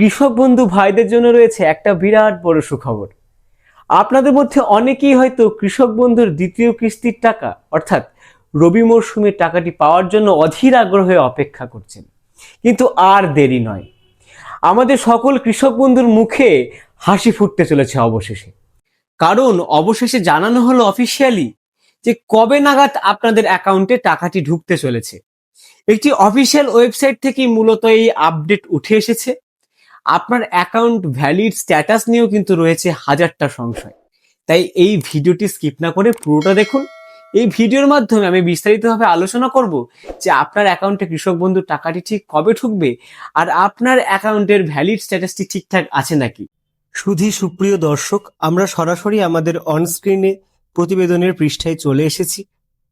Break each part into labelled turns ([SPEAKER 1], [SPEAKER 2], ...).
[SPEAKER 1] কৃষক বন্ধু ভাইদের জন্য রয়েছে একটা বিরাট বড় সুখবর। আপনাদের মধ্যে অনেকেই হয়তো কৃষক বন্ধুর দ্বিতীয় কিস্তির টাকা, অর্থাৎ রবি মরশুমের টাকাটি পাওয়ার জন্য অধীর আগ্রহে অপেক্ষা করছেন। কিন্তু আর দেরি নয়। আমাদের সকল কৃষক বন্ধুর মুখে হাসি ফুটতে চলেছে অবশেষে। কারণ অবশেষে জানানো হলো অফিসিয়ালি যে কবে নাগাদ আপনাদের অ্যাকাউন্টে টাকাটি ঢুকতে চলেছে। একটি অফিসিয়াল ওয়েবসাইট থেকে মূলত এই আপডেট উঠে এসেছে। আপনার অ্যাকাউন্ট ভ্যালিড স্ট্যাটাস নিয়েও কিন্তু রয়েছে হাজারটা সংশয়। তাই এই ভিডিওটি স্কিপ না করে পুরোটা দেখুন। এই ভিডিওর মাধ্যমে আমি বিস্তারিতভাবে আলোচনা করব যে আপনার অ্যাকাউন্টে কৃষক বন্ধুর টাকাটি ঠিক কবে ঢুকবে আর আপনার অ্যাকাউন্টের ভ্যালিড স্ট্যাটাসটি ঠিকঠাক আছে নাকি। শুধু সুপ্রিয় দর্শক, আমরা সরাসরি আমাদের অনস্ক্রিনে প্রতিবেদনের পৃষ্ঠায় চলে এসেছি।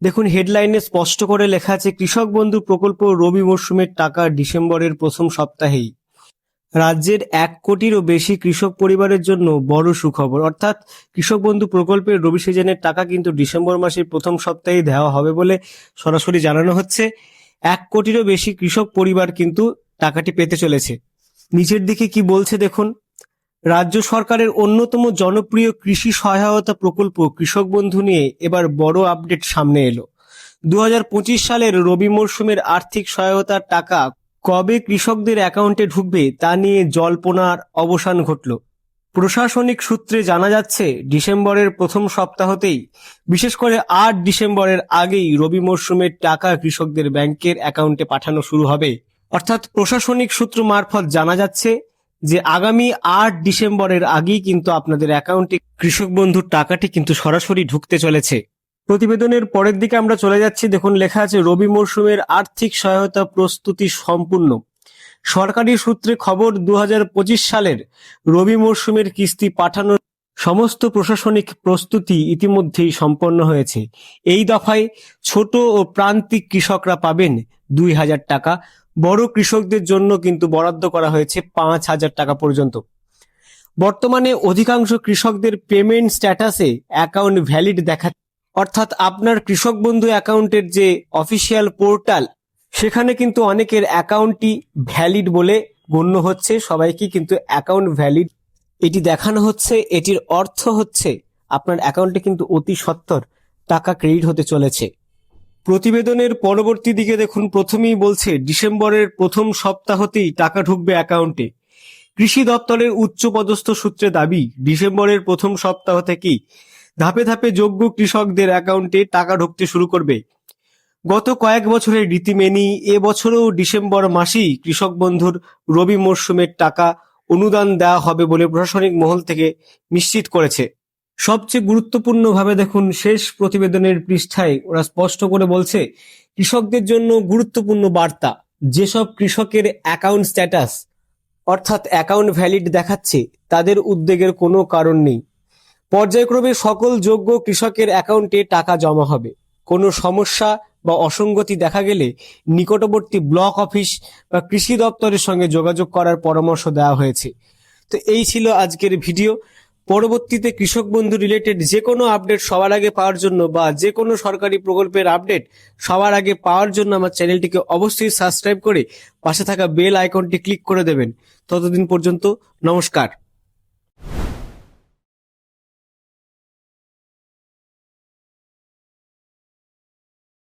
[SPEAKER 1] দেখুন হেডলাইনে স্পষ্ট করে লেখা আছে, কৃষক বন্ধু প্রকল্প রবি মরশুমের টাকা ডিসেম্বরের প্রথম সপ্তাহেই। রাজ্যের এক কোটিরও বেশি কৃষক পরিবারের জন্য বড় সুখবর। অর্থাৎ কৃষক বন্ধু প্রকল্পের রবি সিজনের টাকা কিন্তু ডিসেম্বর মাসের প্রথম সপ্তাহে দেওয়া হবে বলে সরাসরি জানানো হচ্ছে। এক কোটিরও বেশি কৃষক পরিবার কিন্তু টাকাটি পেতে চলেছে। নিচের দিকে কি বলছে দেখুন। রাজ্য সরকারের অন্যতম জনপ্রিয় কৃষি সহায়তা প্রকল্প কৃষক বন্ধু নিয়ে এবার বড় আপডেট সামনে এলো। দু হাজার পঁচিশ সালের রবি মরশুমের আর্থিক সহায়তার টাকা কবে কৃষকদের অ্যাকাউন্টে ঢুকবে তা নিয়ে জল্পনার অবসান ঘটল। প্রশাসনিক সূত্রে জানা যাচ্ছে, ডিসেম্বরের প্রথম সপ্তাহতেই, বিশেষ করে আট ডিসেম্বরের আগেই রবি মরশুমের টাকা কৃষকদের ব্যাংকের অ্যাকাউন্টে পাঠানো শুরু হবে। অর্থাৎ প্রশাসনিক সূত্র মারফত জানা যাচ্ছে যে আগামী আট ডিসেম্বরের আগেই কিন্তু আপনাদের অ্যাকাউন্টে কৃষক বন্ধুর টাকাটি কিন্তু সরাসরি ঢুকতে চলেছে। প্রতিবেদনের পরের দিকে আমরা চলে যাচ্ছি। দেখুন, লেখা আছে, রবি মরশুমের আর্থিক সহায়তা প্রস্তুতি সম্পূর্ণ। সরকারি সূত্রে খবর দু হাজার পঁচিশ সালের রবি মরশুমের কিস্তি পাঠানোর সমস্ত প্রশাসনিক প্রস্তুতি ইতিমধ্যেই সম্পন্ন হয়েছে। এই দফায় ছোট ও প্রান্তিক কৃষকরা পাবেন দুই হাজার টাকা। বড় কৃষকদের জন্য কিন্তু বরাদ্দ করা হয়েছে পাঁচ হাজার টাকা পর্যন্ত। বর্তমানে অধিকাংশ কৃষকদের পেমেন্ট স্ট্যাটাসে অ্যাকাউন্ট ভ্যালিড দেখা অর্থাৎ আপনার কৃষক বন্ধু অ্যাকাউন্টের যে অফিসিয়াল পোর্টাল, সেখানে কিন্তু অনেকের অ্যাকাউন্টটি ভ্যালিড বলে গণ্য হচ্ছে। সবাইকে কিন্তু অ্যাকাউন্ট ভ্যালিড এটি দেখানো হচ্ছে। এটির অর্থ হচ্ছে আপনার অ্যাকাউন্টে কিন্তু অতি সত্বর টাকা ক্রেডিট হতে চলেছে। প্রতিবেদনের পরবর্তী দিকে দেখুন, প্রথমেই বলছে, ডিসেম্বরের প্রথম সপ্তাহতেই টাকা ঢুকবে অ্যাকাউন্টে। কৃষি দপ্তরের উচ্চপদস্থ সূত্রে দাবি, ডিসেম্বরের প্রথম সপ্তাহ থেকেই ধাপে ধাপে যোগ্য কৃষকদের অ্যাকাউন্টে টাকা ঢুকতে শুরু করবে। গত কয়েক বছরের রীতি মেনেই এবছরও ডিসেম্বর মাসেই কৃষক বন্ধুর রবি মরশুমের টাকা অনুদান দেওয়া হবে বলে প্রশাসনিক মহল থেকে নিশ্চিত করেছে। সবচেয়ে গুরুত্বপূর্ণভাবে দেখুন, শেষ প্রতিবেদনের পৃষ্ঠায় ওরা স্পষ্ট করে বলছে, কৃষকদের জন্য গুরুত্বপূর্ণ বার্তা, যেসব কৃষকের অ্যাকাউন্ট স্ট্যাটাস, অর্থাৎ অ্যাকাউন্ট ভ্যালিড দেখাচ্ছে, তাদের উদ্বেগের কোনো কারণ নেই। পর্যায়ক্রমে সকল যোগ্য কৃষকের অ্যাকাউন্টে টাকা জমা হবে। কোনো সমস্যা বা অসঙ্গতি দেখা গেলে নিকটবর্তী ব্লক অফিস বা কৃষি দপ্তরের সঙ্গে যোগাযোগ করার পরামর্শ দেওয়া হয়েছে। তো এই ছিল আজকের ভিডিও। পরবর্তীতে কৃষক বন্ধু রিলেটেড যে কোনো আপডেট সবার আগে পাওয়ার জন্য বা যে কোনো সরকারি প্রকল্পের আপডেট সবার আগে পাওয়ার জন্য আমার চ্যানেলটিকে অবশ্যই সাবস্ক্রাইব করে পাশে থাকা বেল আইকনটি ক্লিক করে দেবেন। ততদিন পর্যন্ত নমস্কার।